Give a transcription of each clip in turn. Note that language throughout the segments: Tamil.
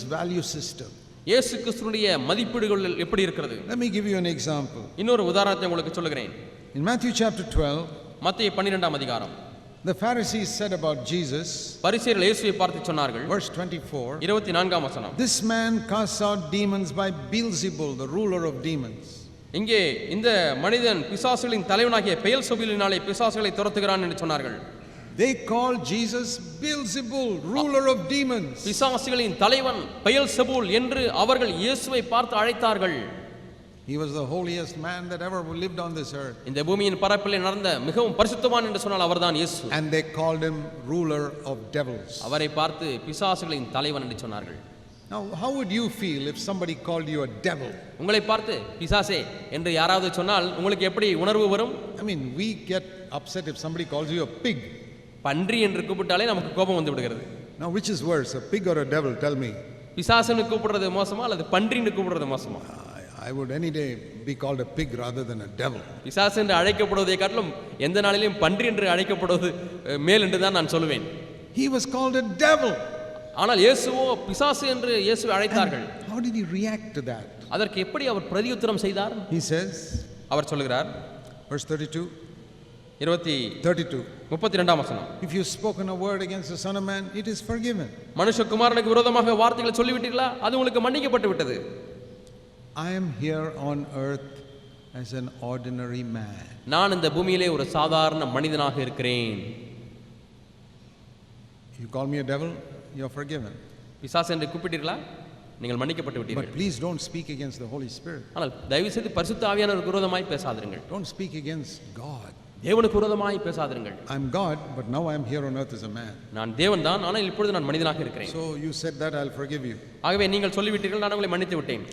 Jesus' value system. இயேசு கிறிஸ்துனுடைய மதிப்பீடுகள் எப்படி இருக்கிறது Let me give you an example. இன்னொரு உதாரணத்தை உங்களுக்கு சொல்லுகிறேன் In Matthew chapter 12, மத்திய பன்னிரெண்டாம் அதிகாரம் the Pharisees said about Jesus, பரிசேயர்கள் இயேசுவை பார்த்து சொன்னார்கள் verse 24, இருபத்தி நான்காம் வசனம் This man casts out demons by Beelzebul, the ruler of demons. இங்கே இந்த மனிதன் பிசாசுகளின் தலைவனாகிய பெயல் சொபிலினாலே பிசாசுகளை துரத்துகிறான் என்று சொன்னார்கள் They call Jesus Beelzebul, ruler of demons. பிசாசுகளின் தலைவன் பெயல் செபூல் என்று அவர்கள் இயேசுவை பார்த்து அழைத்தார்கள் He was the holiest man that ever lived on this earth. இந்த பூமியின் பரப்பிலே நடந்த மிகவும் பரிசுத்தவான் என்று சொன்னால் அவர்தான் இயேசு And they called him ruler of devils. அவரை பார்த்து பிசாசுகளின் தலைவன் என்று சொன்னார்கள் Now, how would you feel if somebody called you a devil? உங்களை பார்த்து பிசாசே என்று யாராவது சொன்னால் உங்களுக்கு எப்படி உணர்வு வரும் I mean, we get upset if somebody calls you a pig. பன்றி என்று கூப்பிட்டாலே நமக்கு கோபம் வந்து விடுகிறது Now, which is worse, a pig or a devil? Tell me. பிசாசுன்னு கூப்பிடுறது மோசமா அல்லது பன்றின்னு கூப்பிடுறது மோசமா I, I would any day be called a pig rather than a devil. பிசாசு என்று அழைக்கப்படுவதை காட்டிலும் எந்த நாளிலும் பன்றி என்று அழைக்கப்படுவது மேல் என்று தான் நான் சொல்லுவேன் He was called a devil. ஆனால் இயேசுவோ பிசாசு என்று இயேசுவை அழைத்தார்கள் How did he react to that? அதற்கு எப்படி அவர் பிரதியுத்தரம் செய்தார் He says, அவர் சொல்லுகிறார் verse 32, இருபத்தி 32, முப்பத்தி ரெண்டாம் வசனம் if you've spoken a word against the Son of Man, it is forgiven. மனுஷகுமாரனுக்கு விரோதமாக வார்த்தைகளை சொல்லிவிட்டீர்களா அது உங்களுக்கு மன்னிக்கப்பட்டு விட்டது I am here on earth as an ordinary man. நான் இந்த பூமியிலே ஒரு சாதாரண மனிதனாக இருக்கிறேன் You call me a devil, you're forgiven. பிசாசு என்று கூப்பிட்டீர்களா நீங்கள் மன்னிக்கப்பட்டு But விட்டீர்கள் please don't speak against the Holy Spirit. ஆனால் தயவு செய்து பரிசுத்த ஆவியானவருக்கு விரோதமாய் பேசாதிருங்கள் Don't speak against God. தேவனுக்கு விரோதமாய் பேசாதிருங்கள் I'm God, but now I'm here on earth as a man. நான் தேவன் தான் ஆனால் இப்பொழுது நான் மனிதனாக இருக்கிறேன் So you said that, I'll forgive you. ஆகவே நீங்கள் சொல்லிவிட்டீர்கள் நான் உங்களை மன்னித்து விட்டேன்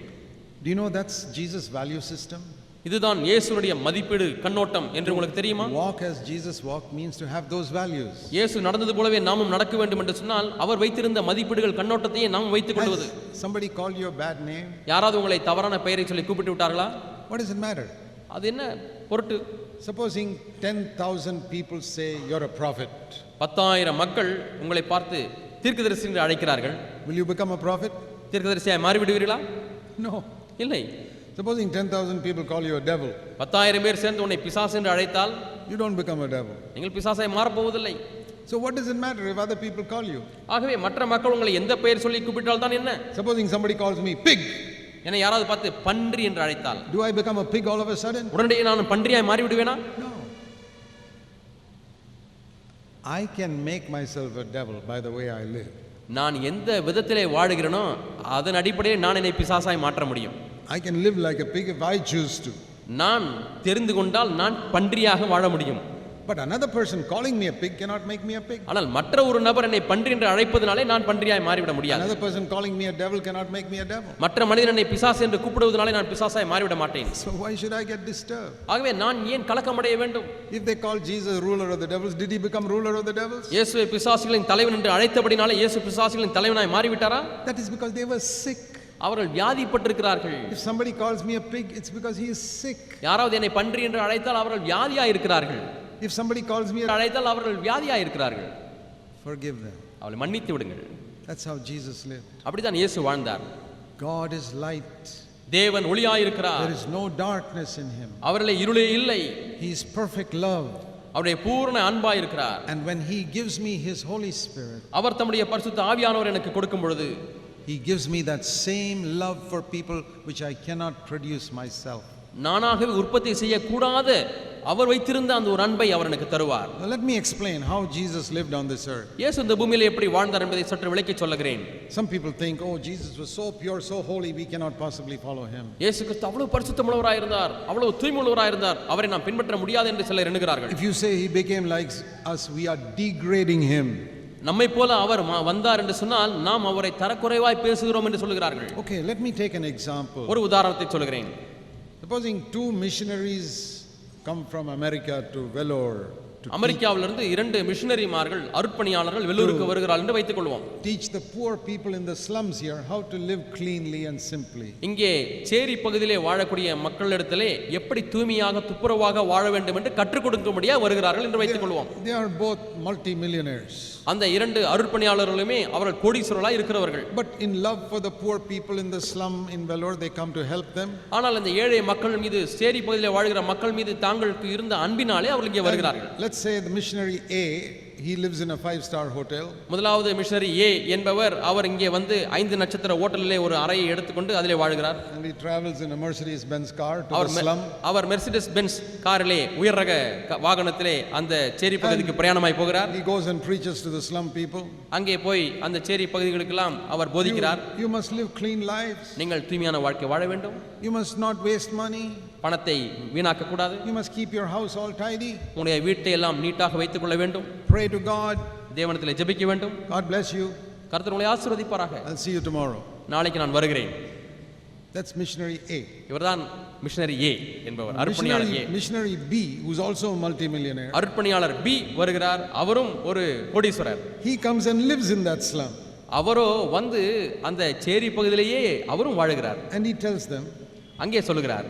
Do you know that's Jesus' value system? இதுதான் இயேசுனுடைய மதிப்பீடு கண்ணோட்டம் என்று உங்களுக்கு தெரியுமா Walk as Jesus walked means to have those values. இயேசு நடந்தது போலவே நாமும் நடக்க வேண்டும் என்று சொன்னால் அவர் வைத்திருந்த மதிப்பீடுகள் கண்ணோட்டத்தையே நாம் வைத்துக் கொள்வது somebody called you a bad name? யாராவது உங்களை தவறான பெயரை சொல்லி கூப்பிட்டு விட்டார்களா What does it matter? அது என்ன பொருட்டு Supposing 10,000 people say you're a prophet, பத்தாயிரம் மக்கள் உங்களை பார்த்து தீர்க்கதரிசி என்று அழைக்கிறார்கள் will you become a prophet? தீர்க்கதரிசியாய் மாறிவிடுவீர்களா No. இல்லை Supposing 10,000 people call you a devil, பத்தாயிரம் பேர் சேர்ந்து உன்னை பிசாசு என்று அழைத்தால் you don't become a devil. நீங்கள் பிசாசாய் மாறப்போவதில்லை So what does it matter if other people call you? ஆகவே மற்ற மக்கள் உங்களை எந்த பெயர் சொல்லி கூப்பிட்டால் தான் என்ன Supposing somebody calls me pig, என்னை யாராவது பார்த்து பன்றி என்று அழைத்தால் do I become a pig all of a sudden? உடனடியே நான் பன்றியாய் மாறிவிடுவேனா No. I can make myself a devil by the way I live. நான் எந்த விதத்திலே வாழுகிறேனோ அதன் அடிப்படையில் நான் என்னை பிசாசாய் மாற்ற முடியும் I can live like a pig if I choose to. நான் தெரிந்து கொண்டால் நான் பன்றியாக வாழ முடியும் But another person calling me a pig cannot make me a pig. ஆனால் மற்ற ஒரு நபர் என்னை பன்றி என்று அழைப்பதனாலே நான் பன்றியாய் மாறிவிட முடியாது Another person calling me a devil cannot make me a devil. மற்ற மனிதன் என்னை பிசாசு என்று கூப்பிடுவதனாலே நான் பிசாசாய் மாறிவிட மாட்டேன் So why should I get disturbed? ஆகவே நான் ஏன் கலக்கமடைய வேண்டும் If they call Jesus ruler of the devils, did he become ruler of the devils? இயேசுவை பிசாசுகளின் தலைவன் என்று அழைத்தபடினாலே இயேசு பிசாசுகளின் தலைவனாய் மாறிவிட்டாரா That is because they were sick. அவர்கள் வியாதிப்பட்டிருக்கிறார்கள் If somebody calls me a pig, it's because he is sick. யாராவது என்னை பன்றி என்று அழைத்தால் அவர்கள் வியாதியாய் இருக்கிறார்கள் If somebody calls me a அழைத்தால் அவர்கள் வியாதியாய் இருக்கிறார்கள் forgive them. அவளை மன்னித்து விடுங்கள் That's how Jesus lived. அப்படித்தான் இயேசு வாழ்ந்தார் God is light. தேவன் ஒளியாயிருக்கிறார் There is no darkness in him. அவர்களே இருளே இல்லை He is perfect love. அவருடைய பூர்ண அன்பாயிருக்கிறார் And when he gives me his Holy Spirit, அவர் தம்முடைய பரிசுத்த ஆவியானவர் எனக்கு கொடுக்கும் பொழுது he gives me that same love for people which I cannot produce myself. நானாகவே உற்பத்தி செய்யக்கூடாத அவர் வைத்திருந்த அந்த ஒரு அன்பை அவர் எனக்கு தருவார் let me explain how Jesus lived on this earth. இயேசு இந்த பூமியில எப்படி வாழ்ந்தார் என்பதை சற்று விளக்கி சொல்லுகிறேன் Some people think, oh, Jesus was so pure, so holy, we cannot possibly follow him. இயேசு கிறிஸ்து அவ்வளவு பரிசுத்தமுள்ளவராய் இருந்தார் அவ்வளவு தூய்மையுள்ளவராய் இருந்தார் அவரை நாம் பின்பற்ற முடியாது என்று சிலர் எண்ணுகிறார்கள் If you say he became like us, we are degrading him. நம்மை போல அவர் ம- வந்தார் என்று சொன்னால் நாம் அவரை தரக்குறைவாய் பேசுகிறோம் என்று சொல்லுகிறார்கள் Okay, let me take an example. ஒரு உதாரணத்தை சொல்லுகிறேன் Supposing two missionaries come from America to Vellore அமெரிக்காவிலிருந்து இரண்டு மிஷனரிமார்கள் அருட்பணியாளர்கள் வெள்ளூருக்கு வருகிறார்கள் என்று வைத்துக் கொள்வோம் teach the poor people in the slums here how to live cleanly and simply. இங்கே சேரி பகுதியிலே வாழக்கூடிய மக்களிடத்திலே எப்படி தூய்மையாக துப்புரவாக வாழ வேண்டும் என்று கற்றுக் கொடுக்கும்படியாக வருகிறார்கள் என்று வைத்துக் கொள்வோம் They are both multimillionaires. அந்த இரண்டு அருட்பணியாளர்களுமே அவர்கள் கோடீஸ்வரர்களாக இருக்கிறவர்கள் But in love for the poor people in the slum in Vellore, they come to help them. ஆனால் அந்த ஏழை மக்கள் மீது சேரி பகுதியில் வாழ்கிற மக்கள் மீது தாங்களுக்கு இருந்த அன்பினாலே அவர்கள் இங்கே வருகிறார்கள் Let's say the missionary A, he lives in a five star hotel. முதலாவது மிஷனரி ஏ என்பவர் அவர் இங்கே வந்து ஐந்து நட்சத்திர ஓட்டலிலே ஒரு அறையை எடுத்துக்கொண்டு அதிலே வாழ்கிறார் And he travels in a Mercedes Benz car to அவர் the மெ- slum. அவர் மெர்சிடஸ் பென்ஸ் காரிலே உயர் ரக க- வாகனத்திலே அந்த சேரி பகுதிக்கு பிரயாணமாய் போகிறார் He goes and preaches to the slum people. அங்கே போய் அந்த சேரி பகுதிகளுக்கெல்லாம் அவர் போதிக்கிறார் You must live clean lives. நீங்கள் தூய்மையான வாழ்க்கை வாழ வேண்டும் You must not waste money. பணத்தை வீணாக்க கூடாது You must keep your house all tidy. உங்களுடைய வீட்டை எல்லாம் நீட்டாக வைத்துக் கொள்ள வேண்டும் Pray to God. தேவனத்தில் ஜெபிக்க வேண்டும் God bless you. கர்த்தர் உங்களை ஆசீர்வதிப்பாராக I'll see you tomorrow. நாளைக்கு நான் வருகிறேன் That's missionary A. இவர்தான் மிஷனரி ஏ என்பவர் அர்ப்பணியாளர் A missionary B, who's also a multimillionaire, அர்ப்பணியாளர் பி வருகிறார் அவரும் ஒரு கோடீஸ்வரர் he comes and lives in that slum. அவரோ வந்து அந்த சேரி பகுதியிலேயே அவரும் வாழுகிறார் And he tells them, அங்கே சொல்லுகிறார்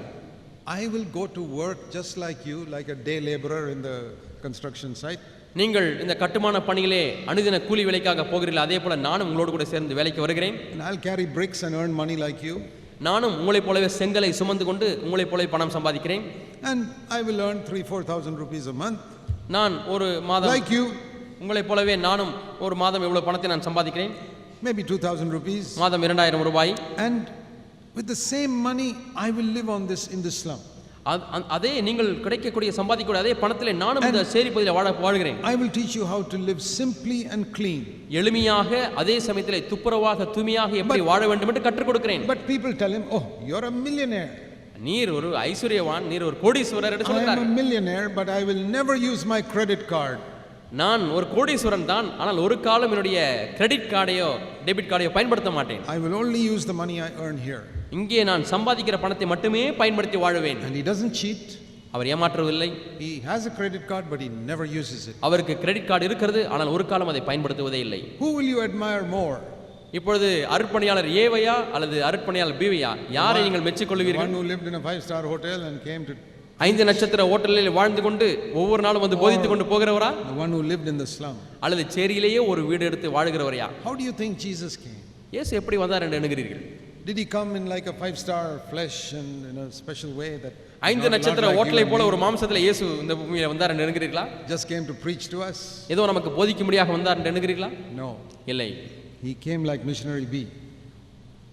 I will go to work just like you, like a day laborer in the construction site. நீங்கள் இந்த கட்டுமான பணியிலே அனுதின கூலி வேலைக்காக போகிறீர்கள் அதே போல நானும் உங்களோடு கூட சேர்ந்து வேலைக்கு வருகிறேன் I'll carry bricks and earn money like you. நானும் உங்களைப் போலவே செங்கலை சுமந்து கொண்டு உங்களைப் போலவே பணம் சம்பாதிக்கிறேன் And I will earn three, four thousand rupees a month, நான் ஒரு மாதம் like you, உங்களைப் போலவே நானும் ஒரு மாதம் இவ்வளவு பணத்தை நான் சம்பாதிக்கிறேன் maybe two thousand rupees. மாதம் இரண்டாயிரம் ரூபாய் And with the same money, I will live on this in this slum. அதே நீங்கள் கிடைக்கக்கூடிய சம்பாதிக்கக்கூடிய அதே பணத்திலே நானும் இந்த சேரி பகுதியில் வாழ வாழ்கிறேன் I will teach you how to live simply and clean. எளிமையாக அதே சமயத்திலே துப்புரவாக தூய்மையாக எப்படி வாழ வேண்டும் என்று கற்றுக் கொடுக்கிறேன் But people tell him, Oh, you're a millionaire. நீர் ஒரு ஐஸ்வர்யவான் நீர் ஒரு கோடீஸ்வரர் என்று சொல்கிறார் am a millionaire, but I will never use my credit card. நான் ஒரு கோடீஸ்வரன் தான் ஆனால் ஒரு காலம் என்னுடைய கிரெடிட் கார்டையோ டெபிட் கார்டையோ பயன்படுத்த மாட்டேன் I will only use the money I earn here. இங்கே நான் சம்பாதிக்கிற பணத்தை மட்டுமே பயன்படுத்தி வாழுவேன் And he doesn't cheat. அவர் ஏமாற்றவில்லை He has a credit card, but he never uses it. அவருக்கு கிரெடிட் கார்டு இருக்கிறது ஆனால் ஒரு காலம் அதை பயன்படுத்துவதே இல்லை Who will you admire more? இப்பொழுது அருட்பணியாளர் ஏவையா அல்லது அருட்பணியாளர் பிவையா யாரை நீங்கள் மெச்சிக்கொள்வீர்கள் one who lived in a five star hotel and came to. ஐந்து நட்சத்திர ஓட்டலில் வாழ்ந்து கொண்டு ஒவ்வொரு நாளும் வந்து போதித்து கொண்டு போகிறவரா The one who lived in the slum. அல்லது சேரியிலேயே ஒரு வீடு எடுத்து வாழுகிறவரையா How do you think Jesus came? இயேசு எப்படி வந்தார் என்று எண்ணுகிறீர்கள் Did he come in like a five star flesh and in a special way that ஐந்து நட்சத்திர and போல? ஒரு மாம்சத்தில் இயேசு இந்த பூமியில வந்தார் என்று எண்ணுகிறீர்களா just came to preach to us? ஏதோ நமக்கு போதிக்கும்படியாக வந்தார் என்று எண்ணுகிறீர்களா No. இல்லை He came like missionary B.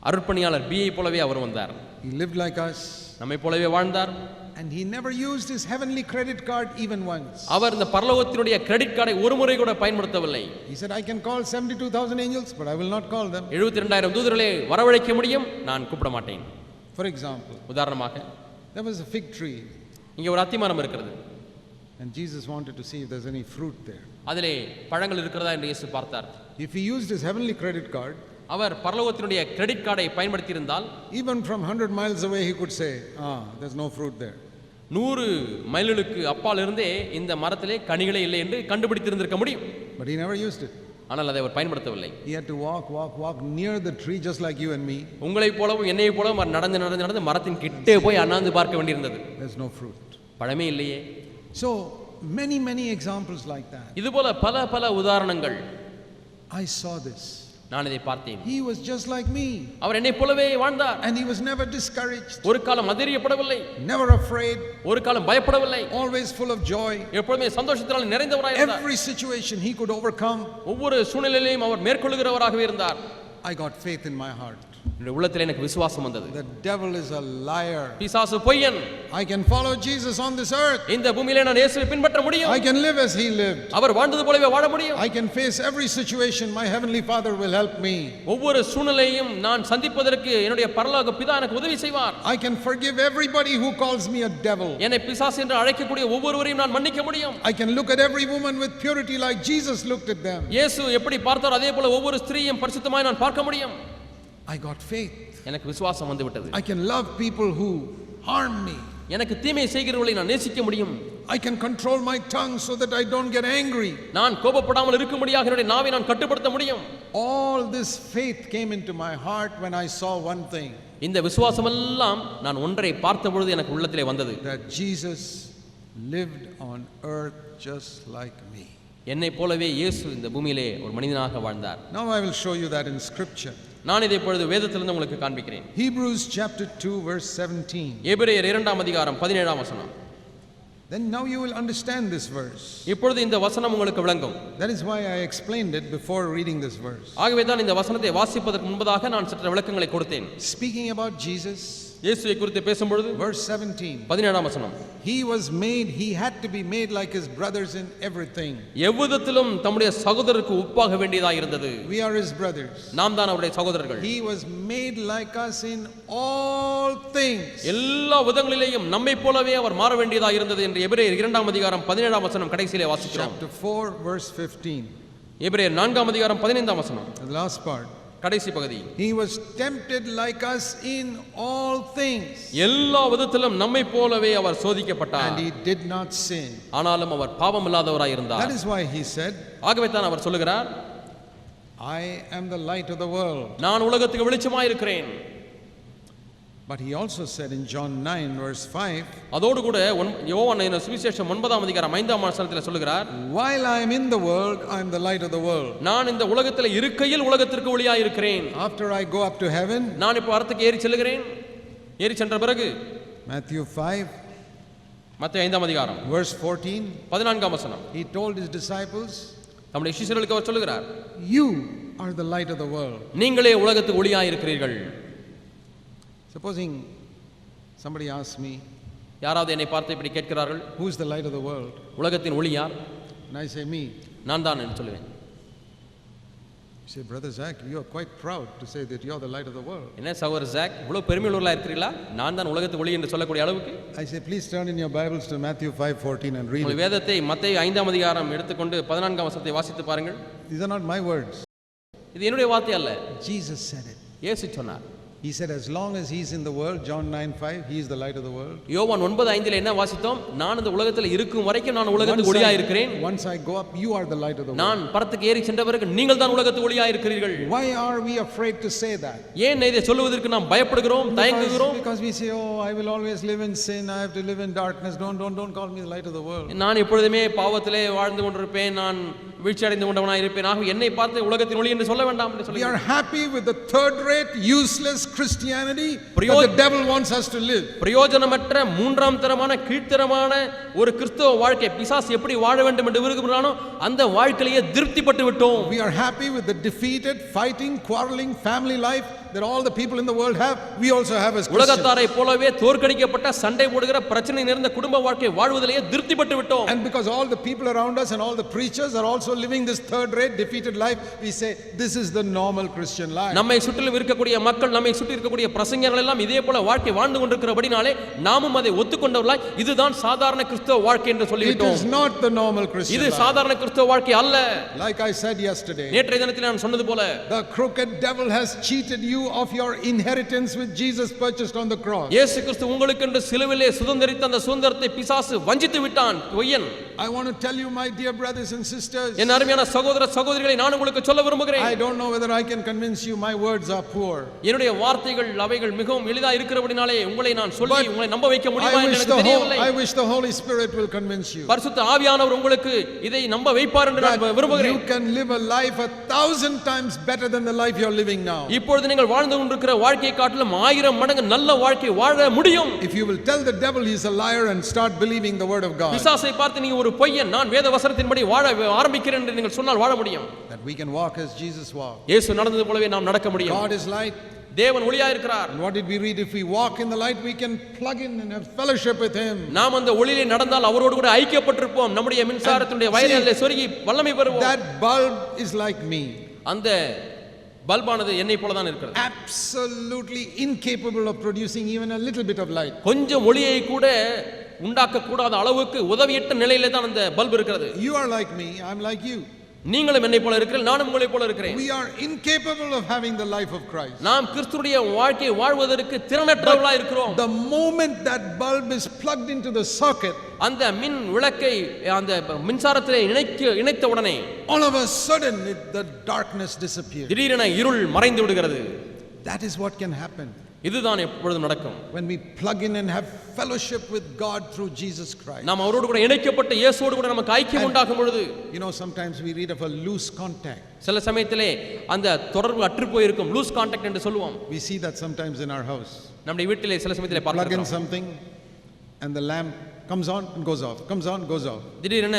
அருட்பணியாளர் பியை போலவே அவர் வந்தார் He lived like us நம்மை போலவே வாழ்ந்தார் and he never used his heavenly credit card even once. அவர் இந்த பரலோகத்தினுடைய கிரெடிட் கார்டை ஒரு முறை கூட பயன்படுத்தவில்லை He said, I can call 72,000 angels, but I will not call them. எழுபத்தி ரெண்டாயிரம் தூதர்களை வரவழைக்க முடியும் நான் கூப்பிட மாட்டேன் For example, உதாரணமாக there was a fig tree இங்கே ஒரு அத்திமரம் இருக்கிறது and Jesus wanted to see if there's any fruit there. அதிலே பழங்கள் இருக்கிறதா என்று இயேசு பார்த்தார் If he used his heavenly credit card, அவர் பரலோகத்தினுடைய கிரெடிட் கார்டை பயன்படுத்தியிருந்தால் even from 100 miles away, he could say, Ah, there's no fruit there. நூறு மைல்களுக்கு அப்பால் இருந்தே இந்த மரத்திலே கனிகளே இல்லை என்று கண்டுபிடித்திருந்திருக்க முடியும் But he never used it. ஆனால் அதை அவர் பயன்படுத்தவில்லை He had to walk, walk, walk near the tree just like you and me. உங்களைப் போலவும் என்னைப் போலவும் அவர் நடந்து நடந்து நடந்து மரத்தின் கிட்டே போய் அண்ணாந்து பார்க்க வேண்டியிருந்தது There's no fruit. பழமே இல்லையே So, many, many examples like that. இதுபோல பல பல உதாரணங்கள் I saw this. நான் இதை பார்த்தேன் He was just like me, அவர் என்னைப் போலவே வாழ்ந்தார் and he was never discouraged, ஒரு காலம் அதிரியப்படவில்லை never afraid, ஒரு காலம் பயப்படவில்லை always full of joy. எப்பொழுதுமே சந்தோஷத்தினால் நிறைந்தவராக இருந்தார் Every situation he could overcome. ஒவ்வொரு சூழ்நிலையிலையும் அவர் மேற்கொள்ளுகிறவராகவே இருந்தார் I got faith in my heart. என்னுடைய உள்ளத்தில் எனக்கு விசுவாசம் வந்தது The devil is a liar. பிசாசு பொய்யன் I can follow Jesus on this earth. இந்த பூமியிலே நான் இயேசுவை பின்பற்ற முடியும் I can live as he lived. அவர் வாழ்ந்தது போலவே வாழ முடியும் I can face every situation. My heavenly Father will help me. ஒவ்வொரு சூழ்நிலையும் நான் சந்திப்பதற்கு என்னுடைய பரலோக பிதா எனக்கு உதவி செய்வார் I can forgive everybody who calls me a devil. என்னை பிசாசு என்று அழைக்கக்கூடிய ஒவ்வொருவரையும் நான் மன்னிக்க முடியும் I can look at every woman with purity like Jesus looked at them. இயேசு எப்படி பார்த்தார் அதே போல ஒவ்வொரு ஸ்திரீயும் பரிசுத்தமாய் நான் பார்க்க முடியும் I got faith. எனக்கு விசுவாசம் வந்து விட்டது I can love people who harm me. எனக்கு தீமை செய்கிறவர்களை நான் நேசிக்க முடியும் I can control my tongue so that I don't get angry. நான் கோபப்படாமல் இருக்கும்படியாக என்னுடைய நாவை நான் கட்டுப்படுத்த முடியும் All this faith came into my heart when I saw one thing இந்த விசுவாசமெல்லாம் நான் ஒன்றை பார்த்த பொழுது எனக்கு உள்ளத்திலே வந்தது that Jesus lived on earth just like me. என்னைப் போலவே இயேசு இந்த பூமியிலே ஒரு மனிதனாக வாழ்ந்தார் Now I will show you that in scripture. நான் இதை இப்பொழுது வேதத்திலிருந்து உங்களுக்கு காண்பிக்கிறேன் Hebrews chapter 2, verse 17. எபிரேயர் இரண்டாம் அதிகாரம் பதினேழாம் வசனம் Then now you will understand this verse. இப்பொழுது இந்த வசனம் உங்களுக்கு விளங்கும் That is why I explained it before reading this verse. ஆகவே தான் இந்த வசனத்தை வாசிப்பதற்கு முன்பதாக நான் சற்று விளக்கங்களை கொடுத்தேன் Speaking about Jesus, இயேசுவை குறித்து பேசும்பொழுது verse 17. பதினேழாம் வசனம் He was made, he had to be made like his brothers in everything. எவ்விதத்திலும் தம்முடைய சகோதரருக்கு ஒப்பாக வேண்டியதாக இருந்தது We are his brothers. நாம் தான் அவருடைய சகோதரர்கள் He was made like us in all things. எல்லா விதங்களிலேயும் நம்மை போலவே அவர் மாற வேண்டியதாக இருந்தது என்று எபிரேயர் இரண்டாம் அதிகாரம் பதினேழாம் வசனம் கடைசியிலே வாசிக்கிறோம் Chapter 4, verse 15. எபிரேயர் நான்காம் அதிகாரம் பதினைந்தாம் வசனம் The last part. கடைசி பகுதி He was tempted like us in all things. எல்லா விதத்திலும் நம்மை போலவே அவர் சோதிக்கப்பட்டார் And he did not sin. ஆனாலும் அவர் பாவம் இல்லாதவராய் இருந்தார் That is why he said, ஆகவே தான் அவர் சொல்லுகிறார் I am the light of the world. நான் உலகத்துக்கு வெளிச்சமாய் இருக்கிறேன் But he also said in John 9, verse 5, அதோடு கூட ஒன்- யோவான் சுவிசேஷம் ஒன்பதாம் அதிகாரம் ஐந்தாம் வசனத்தில் சொல்லுகிறார் While I am in the world, I am the light of the world. நான் இந்த உலகத்தில் இருக்கையில் உலகத்திற்கு ஒளியாய் இருக்கிறேன் After I go up to heaven, நான் இப்போ வரத்துக்கு ஏறி செல்லுகிறேன் ஏறி சென்ற பிறகு Matthew 5, மத்திய ஐந்தாம் அதிகாரம் verse 14, பதினான்காம் வசனம் he told his disciples, நம்முடைய சிஷ்யர்களுக்கு அவர் சொல்லுகிறார் You are the light of the world. நீங்களே உலகத்துக்கு ஒளியாய் இருக்கிறீர்கள் Supposing somebody asks me, யாராவது என்னை பார்த்து இப்படி கேட்கிறார்கள் Who's the light of the world? உலகத்தின் ஒளி யார் I say, Me. நான் தான் என்று சொல்லுவேன் You say, Brother Zach, you are quite proud to say that you're the light of the world. என்ன சகோதரர் ஜாக் இவ்வளவு பெருமையுள்ளவர்களா இருக்கிறீங்களா நான் தான் உலகத்து ஒளி என்று சொல்லக்கூடிய அளவுக்கு I say, Please turn in your Bibles to Matthew 5 14 and read உங்கள் it. வேதத்தை மத்திய ஐந்தாம் அதிகாரம் எடுத்துக்கொண்டு பதினான்காம் வசனத்தை வாசித்து பாருங்கள் These are not my words. இது என்னுடைய வார்த்தை அல்ல Jesus said it. இயேசு சொன்னார் He said, As long as He's in the world, John 9 5, He is the light of the world. யோவான் ஒன்பது ஐந்தில் என்ன வாசித்தோம் நான் இந்த உலகத்தில் இருக்கும் வரைக்கும் நான் Once உலகத்துக்கு ஒளியா இருக்கிறேன் I, once I go up, you are the light of the world. நான் பரத்துக்கு ஏறி சென்ற பிறகு நீங்கள் தான் உலகத்து ஒளியா இருக்கிறீர்கள் Why are we afraid to say that? ஏன் இதை சொல்லுவதற்கு நாம் பயப்படுகிறோம் Because, தயங்குகிறோம் because we say, Oh, I will always live in sin, I have to live in darkness. Don't, don't, don't call me the light of the world. நான் எப்பொழுதுமே பாவத்திலே வாழ்ந்து கொண்டிருப்பேன் நான் வீழ்ச்சி அடைந்து கொண்டவனாக இருப்பேன் ஆக என்னை பார்த்து உலகத்தின் ஒளி என்று சொல்ல வேண்டாம் என்று We சொல்லி are happy with the third rate, useless Christianity that the devil wants us to live. பிரயோஜனமற்ற மூன்றாம் தரமான கீழ்த்தரமான ஒரு கிறிஸ்தவ வாழ்க்கை பிசாசு எப்படி வாழ வேண்டும் என்று விரும்புகிறானோ அந்த வாழ்க்கையிலேயே திருப்திப்பட்டு விட்டோம் We are happy with the defeated, fighting, quarreling family life that all the people in the world have. We also have as Christians. உலகத்தாரை போலவே தோற்கடிக்கப்பட்ட சண்டை போடுகிற பிரச்சனை நிறைந்த குடும்ப வாழ்க்கை வாழ்வதிலேயே திருப்திப்பட்டு விட்டோம் And because all the people around us and all the preachers are also living this third rate, defeated life, we say this is the normal Christian life. நம்மை சுற்றிலும் இருக்கக்கூடிய மக்கள் நம்மை சுற்றி இருக்கக்கூடிய பிரசங்கங்கள் எல்லாம் இதே போல வாழ்க்கை வாழ்ந்து கொண்டிருக்கிறபடினாலே நாமும் அதை ஒத்துக்கொண்டவர்களாய் இதுதான் சாதாரண கிறிஸ்தவ வாழ்க்கை என்று It சொல்லிவிட்டோம் is not the normal Christian இது. சாதாரண கிறிஸ்தவ வாழ்க்கை அல்ல Like I said yesterday, நேற்றைய தினத்தில் நான் சொன்னது போல the crooked devil has cheated you of your inheritance which Jesus purchased on the cross. இயேசு கிறிஸ்து உங்களுக்கு என்று சிலுவிலே சுதந்திரித்த அந்த சுதந்திரத்தை பிசாசு வஞ்சித்து விட்டான் பொய்யன் I want to tell you, my dear brothers and sisters, என் அருமையான சகோதர சகோதரிகளை நான் உங்களுக்கு சொல்ல விரும்புகிறேன் I don't know whether I can convince you my words are poor. என்னுடைய வார்த்தைகள் அவைகள் மிகவும் எளிதா இருக்கிறபடினாலே உங்களை நான் சொல்லி But உங்களை நம்ப வைக்க முடியுமா I என்று wish, எனக்கு the தெரியவில்லை Hol- I wish the Holy Spirit will convince you. பரிசுத்த ஆவியானவர் உங்களுக்கு இதை நம்ப வைப்பார் என்று நான் that விரும்புகிறேன் you can live a life a thousand times better than the life you're living now. இப்பொழுது நீங்கள் வாழ்ந்து கொண்டிருக்கிற வாழ்க்கையை காட்டிலும் ஆயிரம் மடங்கு நல்ல வாழ்க்கை வாழ முடியும் If you will tell the devil he's a liar and start believing the word of God, பிசாசை பார்த்து நீங்க ஒரு பொய்யன் நான் வேத வசனத்தின்படி வாழ ஆரம்பிக்கிறேன் என்று நீங்கள் சொன்னால் வாழ முடியும் that we can walk as Jesus walked. இயேசு நடந்தது போலவே நாம் நடக்க முடியும் God is light. தேவன் ஒளியா இருக்கிறார் And what did we read? If we walk in the light, we can plug in and have fellowship with Him. நாம் அந்த ஒளியிலே நடந்தால் அவரோடு கூட ஐக்கியப்பட்டிருப்போம் நம்முடைய மின்சாரத்தினுடைய அதிலே சொருகி வல்லமை பெறுவோம் That bulb is like me, அந்த பல்பானது என்னை போல தான் இருக்கிறது absolutely incapable of producing even a little bit of light. கொஞ்சம் ஒளியை கூட உண்டாக்க கூடாத அளவுக்கு உதவியற்ற நிலையிலே தான் அந்த பல்ப் இருக்கிறது You are like me, I'm like you. நீங்களும் என்னை போல இருக்கிறேன் நானும் உங்களை போல இருக்கிறேன் We are incapable of having the life of Christ. நாம் கிறிஸ்துடைய வாழ்க்கையை வாழ்வதற்கு திறனற்றவர்களா இருக்கிறோம் The moment that bulb is plugged into the socket, அந்த மின் விளக்கை அந்த மின்சாரத்திலே இணைக்க இணைத்த உடனே all of a sudden it, the darkness disappears. திடீரென இருள் மறைந்து விடுகிறது That is what can happen இதுதான் எப்பொழுதும் நடக்கும் when we plug in and have fellowship with God through Jesus Christ. நாம் அவரோடு கூட இணைக்கப்பட்ட இயேசுவோடு கூட நமக்கு ஐக்கியம் உண்டாகும் பொழுது You know, sometimes we read of a loose contact. சில சமயத்திலே அந்த தொடர்பு அற்று போயிருக்கும் லூஸ் கான்டாக்ட் என்று சொல்லுவோம் We see that sometimes in our house. நம்முடைய வீட்டிலே சில சமயத்திலே Plug in பார்க்கிறோம் something and the lamp comes on and goes off, comes on, goes off. திடீரென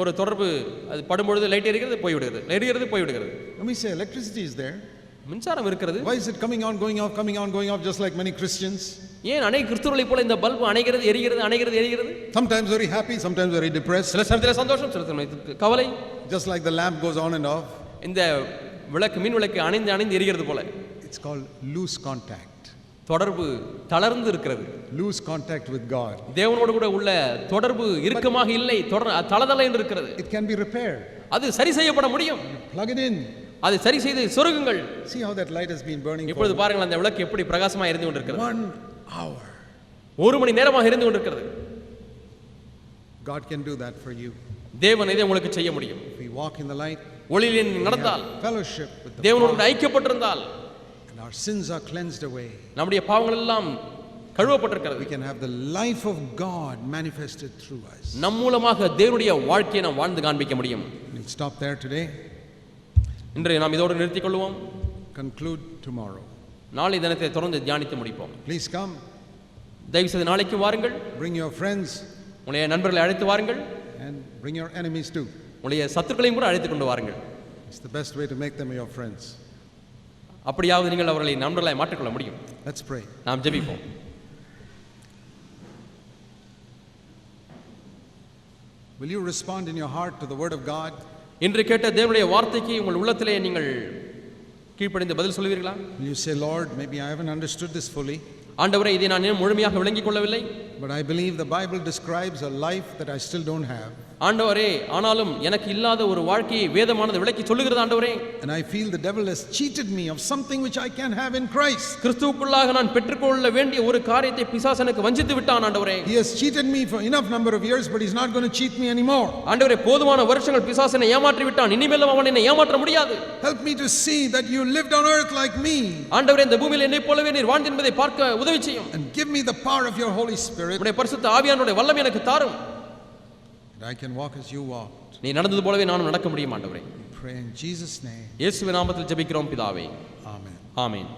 ஒரு தொடர்பு அது படும்பொழுது லைட் எரிகிறது போய்விடுகிறது எரிகிறது போய்விடுகிறது And we say electricity is there. மின்சாரம் இருக்கிறது Why is it coming on, going off, coming on, going off, just like many Christians? ஏன் அநேக கிறிஸ்துவர்களைப் போல இந்த பல்பு அணைகிறது எரிகிறது அணைகிறது எரிகிறது Sometimes very happy, sometimes very depressed. சில சமயத்தில் சந்தோஷம் சில சமயத்தில் கவலை Just like the lamp goes on and off. இந்த விளக்கு மின் விளக்கு அணைந்து அணைந்து எரிகிறது போல It's called loose contact. தொடர்பு தளர்ந்து இருக்கிறது Loose contact with God. தேவனோடு கூட உள்ள தொடர்பு இறுக்கமாக இல்லை தொடர் தளதள என்று இருக்கிறது It can be repaired. அது சரி செய்யப்பட முடியும் Plug it in. அதை சரி செய்து சொருகுங்கள் See how that light has been burning இப்பொழுது பாருங்கள் அந்த விளக்கு எப்படி பிரகாசமாக இருந்து கொண்டிருக்கிறது one hour. ஒரு மணி நேரமாக இருந்து கொண்டிருக்கிறது God can do that for you. தேவன் இதை உங்களுக்கு செய்ய முடியும் If we walk in the light, ஒளியில் நடந்தால் fellowship with the தேவனோடு ஐக்கியப்பட்டிருந்தால் and our sins are cleansed away, நம்முடைய பாவங்கள் எல்லாம் கழுவப்பட்டிருக்கிறது we can have the life of God manifested through us. நம் மூலமாக தேவனுடைய வாழ்க்கையை நாம் வாழ்ந்து காண்பிக்க முடியும் stop there today, இன்று நாம் இதோடு நிறுத்திக் கொள்வோம் conclude tomorrow. நாளை தினத்தை தொடர்ந்து தியானித்து முடிப்போம் Please come, தயவு செய்து நாளைக்கு வாருங்கள் bring your friends, உங்களுடைய நண்பர்களை அழைத்து வாருங்கள் and bring your enemies too. உங்களுடைய சத்துருக்களையும் கூட அழைத்து கொண்டு வாருங்கள் It's the best way to make them your friends. அப்படியாவது நீங்கள் அவர்களை நண்பர்களாய் மாற்றிக்கொள்ள முடியும் Let's pray. நாம் ஜெபிப்போம் Will you respond in your heart to the word of God? இன்று கேட்ட தேவனுடைய வார்த்தைக்கு உங்கள் உள்ளத்திலே நீங்கள் கீழ்ப்படிந்து பதில் சொல்வீர்களா you say, Lord, maybe I haven't understood this fully, ஆண்டவரே இதை நான் இன்னும் முழுமையாக விளங்கிக் கொள்ளவில்லை but I believe the Bible describes a life that I still don't have. ஆண்டவரே ஆனாலும் எனக்கு இல்லாத ஒரு வாழ்க்கையை வேதமானது விளக்கி சொல்லுகிறது ஆண்டவரே. And I feel the devil has cheated me of something which I can have in Christ. கிறிஸ்துவுக்குள்ளாக நான் பெற்றுக்கொள்ள வேண்டிய ஒரு காரியத்தை பிசாசு எனக்கு வஞ்சித்து விட்டான் ஆண்டவரே. He has cheated me for enough number of years, but he's not going to cheat me anymore. ஆண்டவரே போதுமான வருஷங்கள் பிசாசனை ஏமாற்றி விட்டான். இனிமேலும் அவன் என்னை ஏமாற்ற முடியாது. Help me to see that you lived on earth like me. ஆண்டவரே இந்த பூமியில் என்னைப் போலவே நீர் வாழ்ந்து என்பதை பார்க்க உதவி செய்யும். And give me the power of your Holy Spirit. உடைய பரிசுத்த ஆவியானுடைய வல்லமை எனக்கு தாரும். That I can walk as you walked. நீ நடந்தது போலவே நானும் நடக்க முடியும் ஆண்டவரே pray in Jesus' name. இயேசுவின் நாமத்தில் ஜெபிக்கிறோம் பிதாவே Amen. ஆமென்